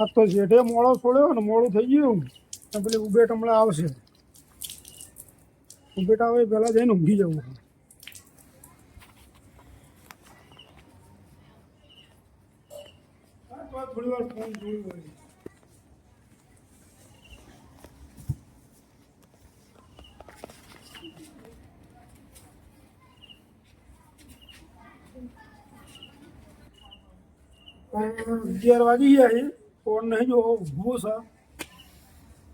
આ તો જેઠે મોડો છોડ્યો ને મોડું થઈ ગયું. ને પેલી ઉબેટ હમણાં આવશે. ઉબેટ આવે પહેલાં જઈને ઊંઘી જવું. થોડી વાર અગિયાર વાગી ગયા છે. ફોન નહીં જો ઊભો છે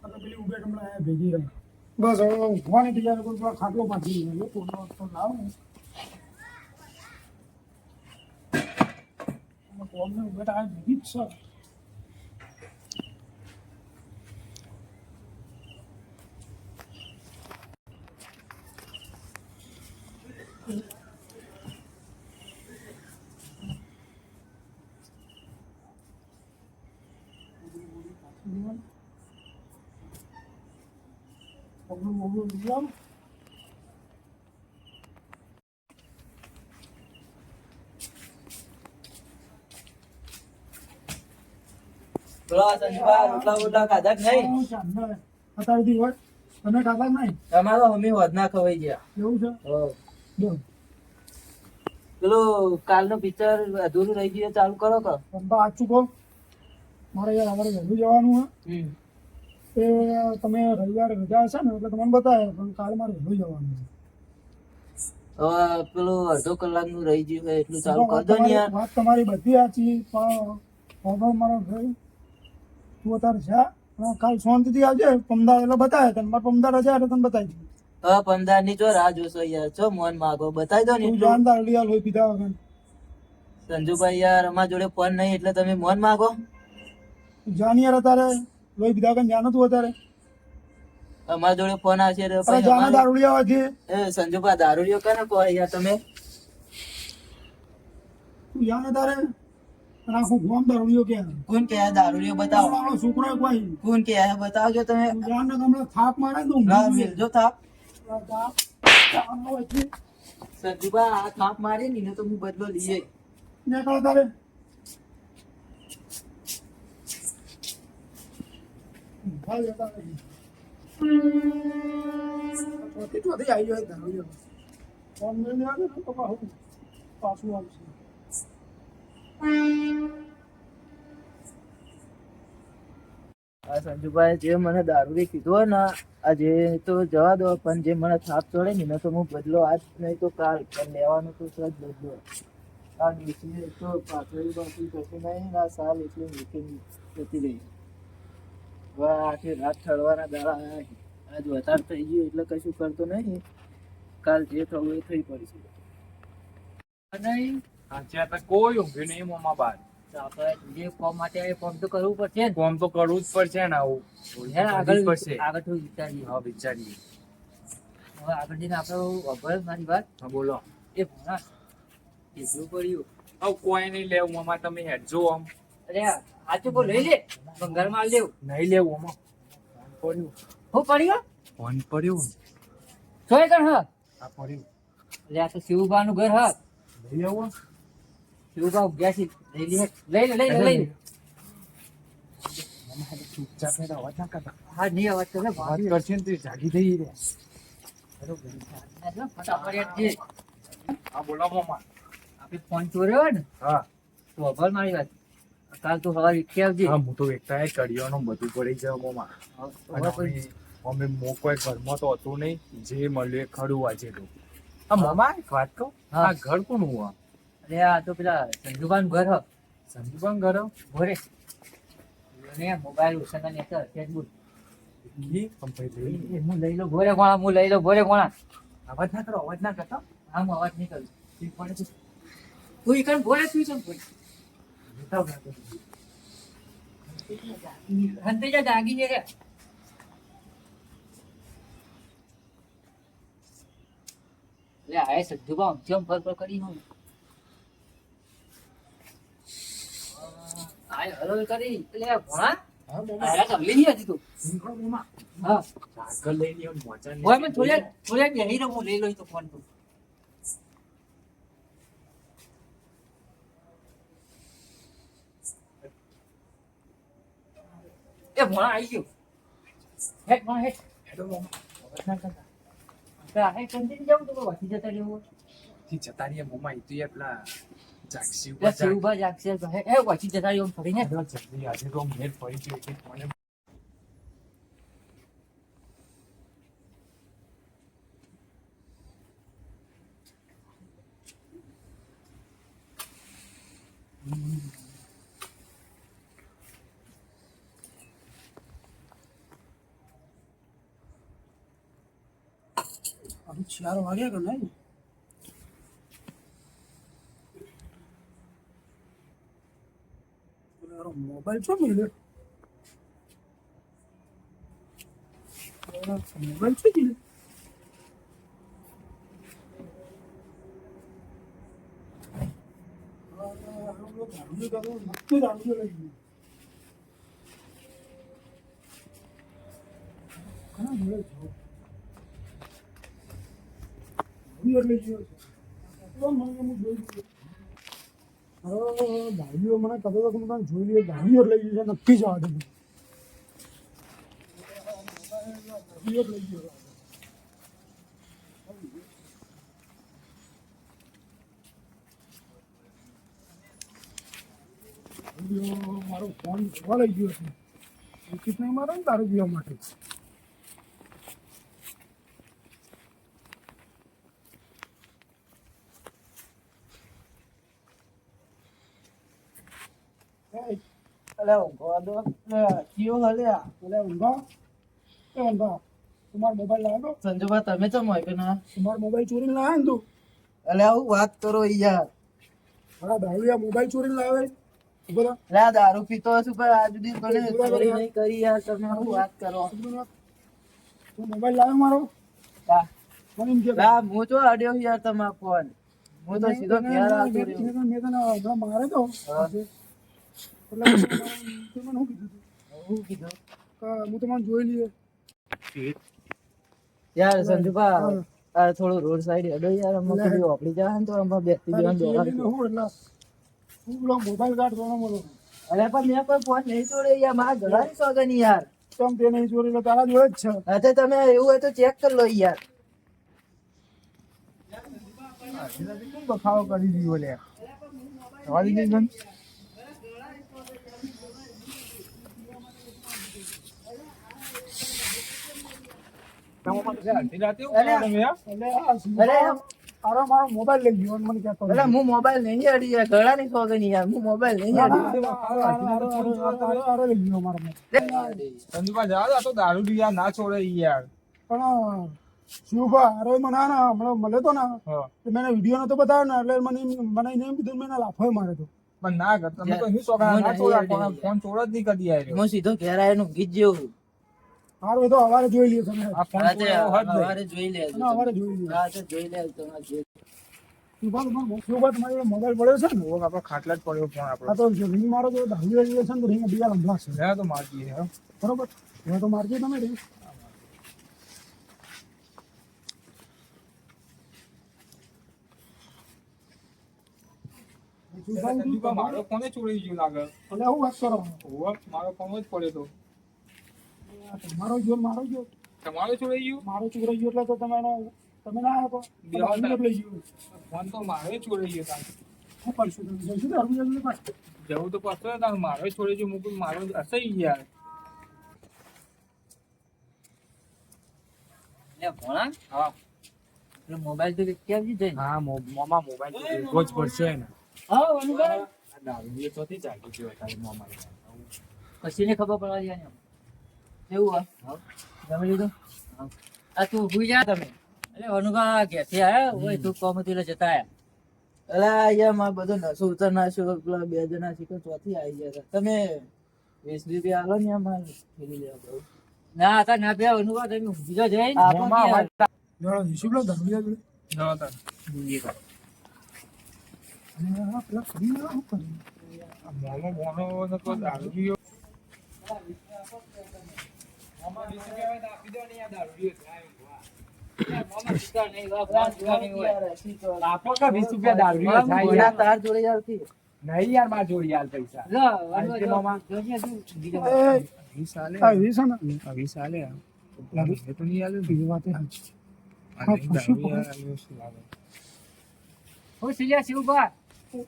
અને પેલી ઉબેટ હમણાં આયા ભેગી રહી બસ હવે ઊંઘવાની તૈયારી કરું થોડા ખાટલો પાછી ગયો ફોન ફોન લાવું ફોન ને ઉબેટ આ ભેગી જ છે પગલું બગલું લઈ આવું બોલો સંજુભા રોટલા બોટલા ખાધા કે નહીં અત્યારથી હોય તમે ખાતા તમારો મમ્મી વધના ખવાઈ ગયા એવું છે પેલો કાલનું પિક્ચર અધૂરું રહી ગયું ચાલુ કરો કે આ મારે યાર અમારે વહેલું જવાનું છે એ તમે રવિવારે રજા હશે ને એટલે તમને બતાવે પણ કાલે મારે વહેલું જવાનું છે. હવે પેલું અડધો કલાકનું રહી ગયું હોય એટલું ચાલુ દો ને યાર. વાત તમારી બધી સાચી પણ પ્રોબ્લેમ મારો ભાઈ તું અત્યારે જા કાલ શાંતિથી આવજે પમદાર એટલે બતાવે તને મારે પમદાર રજા એટલે તને બતાવી દઉં હવે પમદારની જો રાહ જોશો યાર છો મોન માગો બતાવી દો ને જાણતા અડિયા લોહી પીધા વગર. સંજુભાઈ યાર અમારા જોડે ફોન નહીં એટલે તમે મોન માગો. જાણીયાર યાર અત્યારે. લોહી પીધા વગર જાણ હતું અત્યારે? અમારા જોડે ફોન આવશે અરે જાણે દારૂડિયા હોય છે. એ સંજુભા દારૂડિયો કને કો યાર તમે? તું જાણે તારે? રાખું ફોન દારૂડિયો કે? કોણ કે આ દારૂડિયો બતાવો? તારો છોકરો કોઈ કોણ કે આ બતાવજો તમે. જાણ હમણાં થાપ મારે દઉં ના. મિલજો થાપ. સંજુભા આ થાપ મારી ની ને તો હું બદલો લઈએ નીકળો તારે. આ સંજુભાઈ જે મને દારૂ કીધું હોય ને આજે તો જવા દો, પણ જે મને થાપ ચડે ને તો હું બદલો આજ નહીં તો કાલ, પણ લેવાનો તો સજ બદલો. આ ડીસી તો પાછળ બાકી કશું નહીં ના સાલ એટલે મૂકી જતી રહી. આખી રાત ઠરવાના દાડા આજ વધારે થઈ ગયું એટલે કશું કરતો નહીં. કાલ જે થવું એ થઈ પડશે. નહીં સાચી વાત કોઈ ઊંઘ્યું નહીં મોમાં બાર જે ફોર્મ માટે આવે ફોર્મ તો કરવું પડશે કોમ તો કરવું જ પડશે ને આવું. હે, આગળ પડશે. આગળ થોડું વિચારીએ. હા વિચારીએ. હવે આગળ જઈને આપણે અભય મારી વાત. હા બોલો. એ ભણા એટલું પડ્યું હવે કોઈ નહીં લેવું મોમાં તમે હેડજો આમ. અરે આ બોલ લઈ લે. બંગાળમાં લેવું. નહીં લેવું આમાં. પડ્યું. હું પડ્યો? ફોન પડ્યું. સોય કર હ? આ પડ્યું. એટલે આ તો શિવબા નું ઘર હ. લઈ લેવું. શિવબા ગયા છે લઈ લે લઈ લે લઈ લે લઈ લે. ચૂપચાપ ને અવાજ ના કરતા. હા નહીં અવાજ તો લે અવાજ કરશે ને તો જાગી થઈ રે ફટાફટ જે હા બોલો મોમાં. આપણે ફોન ચોર્યો ને? હા. તો અભલ મારી વાત. કાલ તું સવારે ઈચ્છે આવજે. હા હું તો એકતા કડિયાનું બધું પડી ગયો મોમાં. અને અમે મોકો કોઈ ઘરમાં તો હતું નહીં જે મળ્યું એ ખડું તો. આ મોમાં એક વાત કહું? હા. આ ઘર કોનું આ અરે આ તો પેલા સંજુબાન ઘર હ. સંજુબાન ઘર ભોરે ને મોબાઈલ ઉછળના ને ફેસબુક ઈ કંપની લઈ એ હું લઈ લો ભોરે કોણા હું લઈ લો ભોરે કોણા અવાજ ના કરો અવાજ ના કરતો? આમ અવાજ નહીં કરું. તું પડે તું તું ઈ કણ ભોરે તું ચમ પડે હંતે જા દાગી ને રે લે પર કરી હું આય હલો કરી લે ભણા હા લઈ હતી તું હા આગળ લઈ લ્યો મોચા ઓય મને થોડી થોડી બેહી રહું હું લઈ તો ફોન તું એ ભણા આવી ગયો હેઠ ભણા હેઠ હેડો જતા જતા રહીએ મોમાં એ તો યાર પેલા જાગસી ઉપર એટલે શિવભા જાગશે તો હે એ વાંચી જતા રહેવું ફરીને જાગ જલ્દી આજે તો મેળ પડી ગયો એટલે મને હવે ચાર વાગ્યા કે નહીં પેલો મોબાઈલ છો મિલે મોબાઈલ છે મિલે ઘણા મળે છે ભાઈઓ લઈ ગયો છે તો મને હું જોઈ લઈએ હવે ભાઈઓ મને કહેતો હતો કે હું તને જોઈ લઈએ ભાઈઓ લઈ ગયો છે નક્કી જવા દે ભાઈઓ લઈ ગયો ભાઈઓ મારો ફોન જોવા લઈ ગયો છે અંકિત નહીં મારે ને તારું પીવા માટે અલે ઊંઘો દો. કયો હલ્યા અલે ઊંઘો. એ ઊંઘો. તમારો મોબાઈલ લાવો સંજુભા તમે તો મોય કે ના? તમારો મોબાઈલ ચોરીને લાવ્યો ને તું. અલે આવું વાત કરો યાર. મારા દારૂડિયા મોબાઈલ ચોરીને લાવે. થા. દારૂ પીતો છું પણ આજ સુધી કોને ચોરી નહીં કરી યાર તમે શું વાત કરો? તું મોબાઈલ લાવ્યો મારો? લા, હું તો અડ્યો યાર તમારો ફોન હું તો સીધો ઘેર આવતો રહ્યો. મેં તને મારે હા. તે. મને શું કીધું તું? શું કીધું કે હું તમને જોઈ લઈએ યાર સંજુભા આ થોડું રોડ સાઈડ અડો યાર અમે લે. ઓપડી જાય તો અમે બેસતી જવાનું જોઈ હું એટલે હું પેલો મોબાઈલ કાઢતો ન મળો. અરે પણ મેં કોઈ ફોન નહીં છોડ્યો યાર મારા ઘરની સોગંદ યાર. તમ તે નહીં ચોરી લે તારા જોડે જ છે. હા તમે એવું હોય તો ચેક કરી લો યાર. શું બખાડો કરી દીધો લે અડધી રાતે એવું અરે. મારો મોબાઈલ લઈ ગયો મને કહેતો અરે હું મોબાઈલ નહીં અડી યાર ઘણાની સોગંદ યાર. હું મોબાઈલ નહીં અડી સંજુભા જવા દો, આ તો દારૂ બી યાર ના છોડે યાર. પણ શિવભા અરે મને ના હમણાં મળે તો ને. મેં વીડિયો નતો બતાવ્યો ને એટલે મને મને એમ કીધું મેં લાફો મારે તો. પણ ના તમે તો ફોન. છોડ જ નહીં કરી યાર હું સીધો ઘેર આવીને ગીત જેવું. એ તો હવારે જોઈ લઈએ તમે. હવારે જોઈ લેજો ના, અવારે જોઈ લઈએ રાતે જોઈ લેજો તમારે જે મોબાઈલ પડ્યો છે ને? આપણો ખાટલા જ પડ્યો ફોન આ તો જો મારો તો ધાવી રહ્યો છે ને તો બીજા લંબા છે. હે તો મારજી હે. બરોબર? હવે તો મારજી તમે ring. મારો ફોન જ ચોરી ગયો લાગે. એટલે હું વાત કરો? મારો ફોન જ પડ્યો તો. મારો જો મારો જો તમારો છોડાઈ ગયો? મારો ચોરાઈ ગયો એટલે તો તમે એને- તમે ના બે તો લઈ ગયો ફોન તો મારો જ ચોરી ગયો તાર. હું કરશું તમે જઈશું તો હરવી જલ્દી પાસે જવું તો પડશે ને તાર. મારો જ છોડી ગયો મૂકું. મારો ઈ યાર. ભણા હા. એટલે મોબાઈલ તો ક્યાં જઈ હા મોમાં મોબાઈલ તો જ પડશે ને હા અનુભાઈ. આ દારૂ એ તો થી જાગી ગયો તારે મોમાં. પછી ને ખબર પડવા જાય એવું હા. જમી લીધું? હા. આ તું ભૂઈ જા તમે. એટલે અનુભા ઘેરથી આયા? હોય તું કોમતી લે જતા આયા. અલા અહીંયા માં બધો નશો ઉતર નાખ્યો પેલા બે જણા શીખો ચોથી આવી ગયા હતા. તમે વીસ રૂપિયા આલો ને અમારે ફેરી લેવા બહુ ના હતા ના બે અનુભવ તમે બીજો જઈ જોડો જઈશું પેલો ધરવી જોડે જવા તાર અને આ પેલા ફરી ના આ મોનો મોનો ને તો દારૂ ગયો નહીં યાર માર જોડી યાર પૈસા. બીજો વીસ આલે. વીસ છે વીસ આલે. લાગે. તો નહીં આલે ને. વાત એ હા, નહીં પૂછ્યું દારૂ કોને? આલ્યો શું લાગે? હું સિલિયા શિવભા તું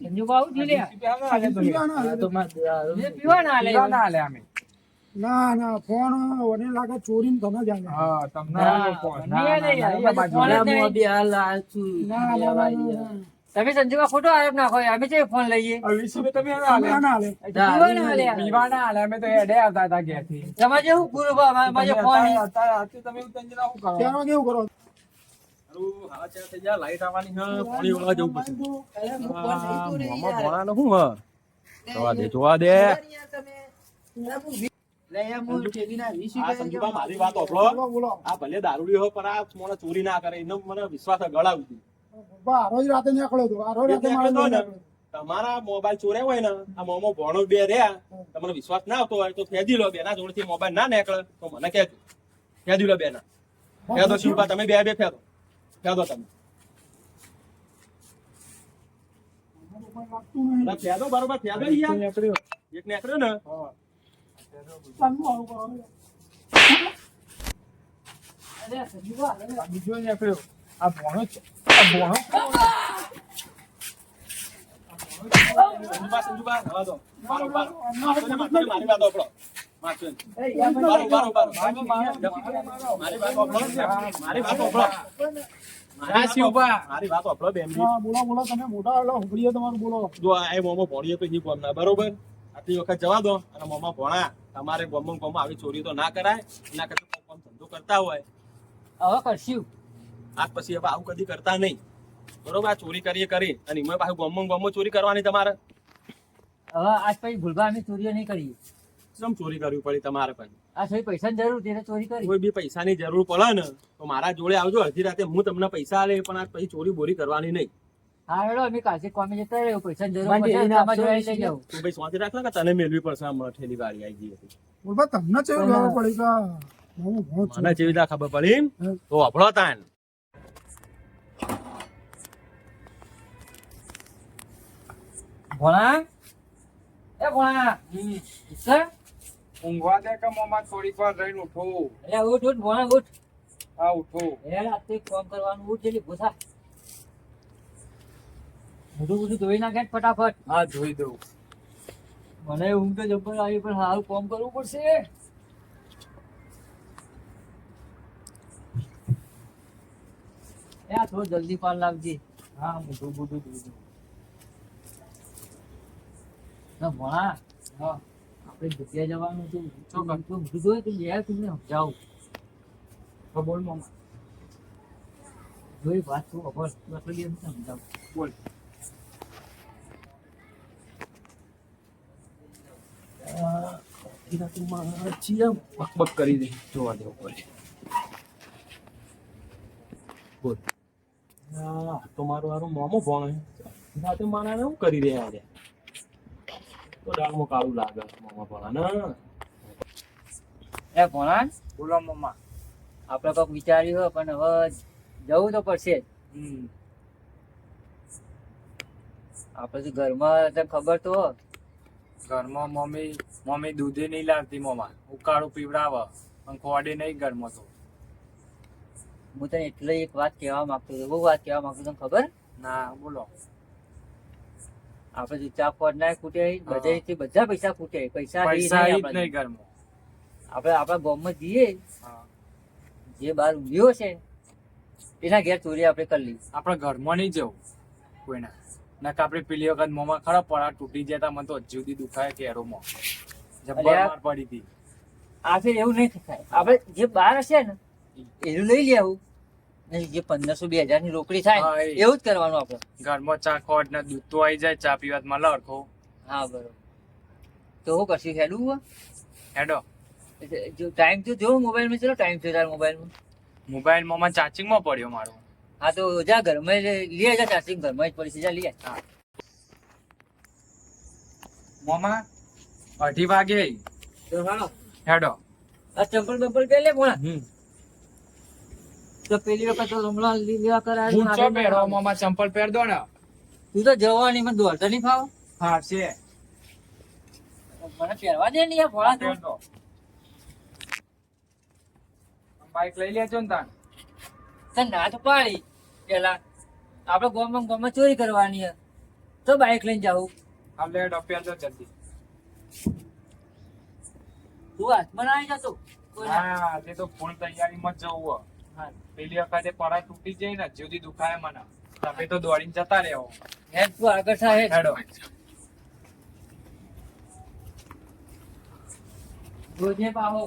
સંજુભા આવું છું લ્યા? પીવા ના આલે તો પીવા ના આ હાલે. તો મારે દારૂ. એ પીવા ના આલે. પીવા આલે અમે ના ના ફોન મને લાગે ચોરી ને તમે જાણે હા તમને ફોન. ના, ના. તમે સંજુભા ખોટો આરોપ નાખો અમે છે ફોન લઈએ આ તમે ના હાલે. અમે તો એડે આવતા હતા જેવું ફોન રાતે તમે કરો? કેવું લાઈટ આવવાની પાણી? જોવા દે, જોવા દે. લે યાર, હું ટેલીના વીસ આ રૂપિયા સંજુબા, કેમ મારી વાત બોલો સાંભળો. બોલો. આ ભલે દારૂડી હોય, પણ આ મોણે ચોરી ના કરે એનો મને વિશ્વાસ ગળાવી રોજ રાતે નીકળ્યો હતો રોજ રાતે મારે તો ને, નીકળ્યો. તમારા મોબાઈલ ચોર્યા હોય ને આ મોમો ભણો બે રહ્યા તમને વિશ્વાસ ના આવતો હોય તો ફેદી લો બેના જોડેથી મોબાઈલ ના નીકળે તો મને કહેજો. ફેદી લો બેના. ફેદો શિવપા તમે બે બે ફેદો ફેદો તમે. લાગતું નહીં. ના, ફેદો બરોબર ફેદો યાર. એક નીકળ્યો ને બીજો નીકળ્યો. આ ભોણો જ- આ ભોણો સંજુબા સંજુબા રવા દો મારી મારી મારી વાત ગોમના બરોબર આટલી વખત જવા દો અને મોમા ભણા તમારે ગોમમાં ગોમમાં આવી ચોરી તો ના કરાય એના કરતા કોમ ધંધો કરતા હોય. હવે કરશું. આજ પછી હવે આવું કદી કરતા નહીં. બરોબર આ ચોરી કરીએ કરી અને એમાં પાછું ગોમમાં ગોમમાં ચોરી કરવાની તમારે. હવે આજ પછી ભૂલભા અમે ચોરીઓ નહીં કરીએ. કેમ ચોરી કરવી પડી તમારે પછી? આ થોડી પૈસાની જરૂર તેને ચોરી કરી. કોઈ બી પૈસાની જરૂર પડે ને તો મારા જોડે આવજો. અડધી રાતે હું તમને પૈસા આલે પણ આજ પછી ચોરી બોરી કરવાની નહીં. હા હેડો અમે કાલથી કોમે જતા રહ્યો પૈસાની જરૂર પડશે તમારે જોડે લઈ જાઉં તું ભાઈ સ્વાતિ રાખ કે તને મેળવી પડશે આમ ઠેલી વાળી આવી ગઈ હતી? બોલબા તમને ચેવું ખબર પડી કે હું ભોંત છું. મને જેવી રીતના ખબર પડી તો અભળો તાન. ભોણા? એ ભોણા સર ઊંઘવા દે કે મોમાં થોડીક વાર રહીને ઉઠો. એટલે ઉઠ ઉઠ ભોણા ઉઠ. આ ઉઠો. એ રાતે કોમ કરવાનું ઉઠ જલ્દી ભૂસા બધું બધું ધોઈ નાખે ફટાફટ. હા જોઈ દઉં. મને ઊંઘ તો જબ્બર આવી પણ સારું કામ કરવું પડશે. એ આ થોડું જલ્દી પાર લાવજે. હા મોઢું બધું ધોઈ દઉં. ના ભણા. હા આપણે જગ્યા જવાનું હતું. તો બધું તું યાર તમને સમજાવું. બોલ મોમાં. જોઈ વાત તું ખબર સમજાવું. એમ બકબક કરી દે. જોવા દેવું પડે. બોલ. તો મારું મારું મોમો ભણે રાતે મારા શું કરી રહ્યા છે? તો ડાળમાં કાળું લાગે મોમા ભણા એ ભણા બોલો મમ્મા આપણે કોઈક વિચાર્યું હોય પણ હવે જવું તો પડશે આપણે તો ઘરમાં તને ખબર તો. ઘરમાં મમ્મી મમ્મી દૂધે નહીં લાવતી મમ્મા ઉકાળું પીવડાવે. પણ ખોડે નહીં ગરમો તો. હું તને એટલે એક વાત કહેવા માંગતો હતો. બહુ વાત કહેવા માંગતો તને ખબર? ના બોલો. આપણે ચા ફોડ ના ખૂટે બધા બધા પૈસા ખૂટે પૈસા નહીં જ આપણા આપણે ગામમાં જઈએ જે બાર ઊંઘ્યો છે એના ઘેર ચોરી આપણે કરી લઈએ. આપણા ઘરમાં નહીં જવું. કોઈના. નક આપણે પેલી વખત મોમાં ખરા પડા તૂટી જતા મને તો હજુ સુધી દુખાય કેરોમાં. જબ્બર માર પડી હતી. આ એવું નહીં થાય. આપણે જે બાર હશે ને એનું લઈ લેવું. જે પંદરસો બે હજારની રોકડી થાય. એવું જ કરવાનું આપણે. ઘરમાં ચા ખોટ ને દૂધ તો આવી જાય ચા હા બરોબર. તો હું કરશું હેડું હેડો. જો ટાઈમ તો જો મોબાઈલમાં ચલો ટાઈમ છે તારા મોબાઈલમાં. મોબાઈલ મોમાં ચાર્જિંગમાં પડ્યો મારો. હા તો જા ઘરમાં જ લે જા ચાર્જિંગ ઘરમાં જ પડી છે જા લે. મોમાં અઢી વાગે. હેડો. આ ચંપલ બંપલ પહેરી લે મોણા તો પેલી વખત તો રમણા લીલા કરાય હું ચો પહેરો મામા ચંપલ પહેર દો ને. તું તો જવાની મને દોડતા નહીં ફાવ. હા છે. મને પહેરવા દે ને યાર ભોળા તું બાઈક લઈ લેજો ને તાન તને ના તો પાડી. પેલા આપણે ગોમાં ગોમાં ચોરી કરવાની હે. તો બાઈક લઈને જાવું આ લે ડો પહેરજો જલ્દી. તું હાથમાં ના આવી જતો હા તે તો ફૂલ તૈયારીમાં જ જવું હા. પેલી વખતે પડા તૂટી જાય ને જ્યોતિ દુખાય મને. તમે તો દોડીને જતા રહેવો હેડ તું આગળ થા હેડ હેડો. જોજે પાહો.